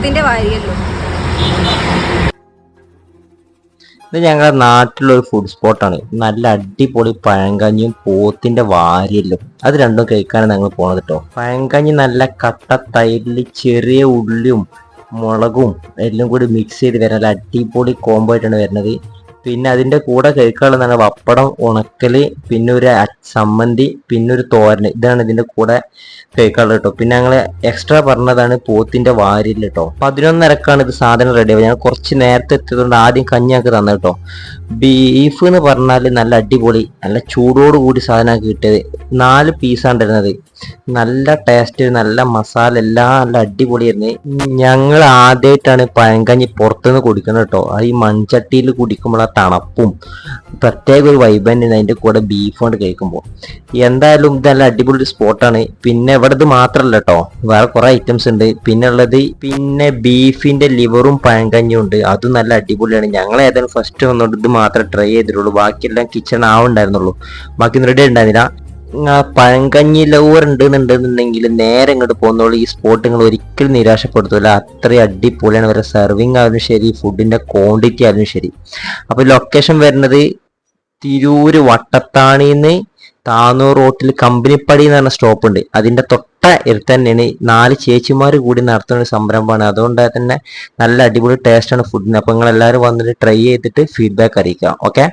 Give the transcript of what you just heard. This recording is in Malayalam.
പോത്തിന്റെ വാരിയല്ലോ. ഇത് ഞങ്ങളുടെ നാട്ടിലൊരു ഫുഡ് സ്പോട്ടാണ് നല്ല അടിപൊളി പഴങ്കഞ്ഞിയും പോത്തിന്റെ വാരിയല്ലും. അത് രണ്ടും കഴിക്കാനാണ് ഞങ്ങൾ പോണത് കേട്ടോ പഴങ്കഞ്ഞി നല്ല കട്ട തൈരിൽ ചെറിയ ഉള്ളിയും മുളകും എല്ലാം കൂടി മിക്സ് ചെയ്ത് വരുന്ന അടിപൊളി കോംബോ ആയിട്ടാണ് വരുന്നത്. പിന്നെ അതിന്റെ കൂടെ കഴിക്കാനുള്ളതാണ് പപ്പടം ഉണക്കൽ പിന്നെ ഒരു ചമ്മന്തി പിന്നെ ഒരു തോരൻ. ഇതാണ് ഇതിന്റെ കൂടെ കഴിക്കാനുള്ളത് കേട്ടോ. പിന്നെ ഞങ്ങൾ എക്സ്ട്രാ പറഞ്ഞതാണ് പോത്തിന്റെ വാരിൽ കേട്ടോ. പതിനൊന്നരക്കാണ് ഇത് സാധനം റെഡി ആവുക. ഞാൻ കുറച്ച് നേരത്തെ എത്തിയതുകൊണ്ട് ആദ്യം കഞ്ഞി ഞങ്ങൾക്ക് തന്നെ കേട്ടോ. ബീഫ് എന്ന് പറഞ്ഞാൽ നല്ല അടിപൊളി നല്ല ചൂടോട് കൂടി സാധനമൊക്കെ കിട്ടിയത്. നാല് പീസാണ് തരുന്നത്. നല്ല ടേസ്റ്റ് നല്ല മസാല എല്ലാം നല്ല അടിപൊളിയായിരുന്നു ഞങ്ങൾ ആദ്യമായിട്ടാണ് പഴങ്കഞ്ഞി പുറത്തുനിന്ന് കുടിക്കുന്നത് കേട്ടോ. ആ ഈ മൺചട്ടിയിൽ കുടിക്കുമ്പോൾ ആ തണുപ്പും പ്രത്യേക ഒരു വൈബ് അതിന്റെ കൂടെ ബീഫ് കൊണ്ട് കഴിക്കുമ്പോൾ. എന്തായാലും ഇത് നല്ല അടിപൊളി സ്പോട്ടാണ് പിന്നെ ഇവിടെ ഇത് മാത്രമല്ല കേട്ടോ. വേറെ കുറെ ഐറ്റംസ് ഉണ്ട്. പിന്നെ ഉള്ളത് പിന്നെ ബീഫിന്റെ ലിവറും പഴങ്കഞ്ഞും ഉണ്ട്. അതും നല്ല അടിപൊളിയാണ്. ഞങ്ങൾ ഏതായാലും ഫസ്റ്റ് വന്നോണ്ട് ഇത് മാത്രമേ ട്രൈ ചെയ്തിട്ടുള്ളൂ. ബാക്കിയെല്ലാം കിച്ചൺ ആവുണ്ടായിരുന്നുള്ളൂ ബാക്കി റെഡി ഉണ്ടായിരുന്നില്ല ആ പഴങ്കഞ്ഞി ലവർ ഉണ്ടെന്നുണ്ടെന്നുണ്ടെങ്കിൽ നേരെ ഇങ്ങോട്ട് പോകുന്നോളൂ ഈ സ്പോട്ട് നിങ്ങൾ ഒരിക്കലും നിരാശപ്പെടുത്തില്ല അത്രയും അടിപൊളിയാണ് അവരുടെ സെർവിങ് ആയാലും ശരി ഫുഡിന്റെ ക്വാണ്ടിറ്റി ആയാലും ശരി. അപ്പൊ ലൊക്കേഷൻ വരുന്നത് തിരൂര് വട്ടത്താണിന്ന് താന്നൂർ റോട്ടിൽ കമ്പനിപ്പടി എന്ന് പറഞ്ഞ സ്റ്റോപ്പ് ഉണ്ട്. അതിന്റെ തൊട്ട എടുത്ത് തന്നെയാണ്. നാല് ചേച്ചിമാർ കൂടി നടത്തുന്ന ഒരു സംരംഭമാണ്. അതുകൊണ്ട് തന്നെ നല്ല അടിപൊളി ടേസ്റ്റാണ് ഫുഡിന് അപ്പൊ നിങ്ങൾ എല്ലാവരും വന്നിട്ട് ട്രൈ ചെയ്തിട്ട് ഫീഡ്ബാക്ക് അറിയിക്കാം ഓക്കെ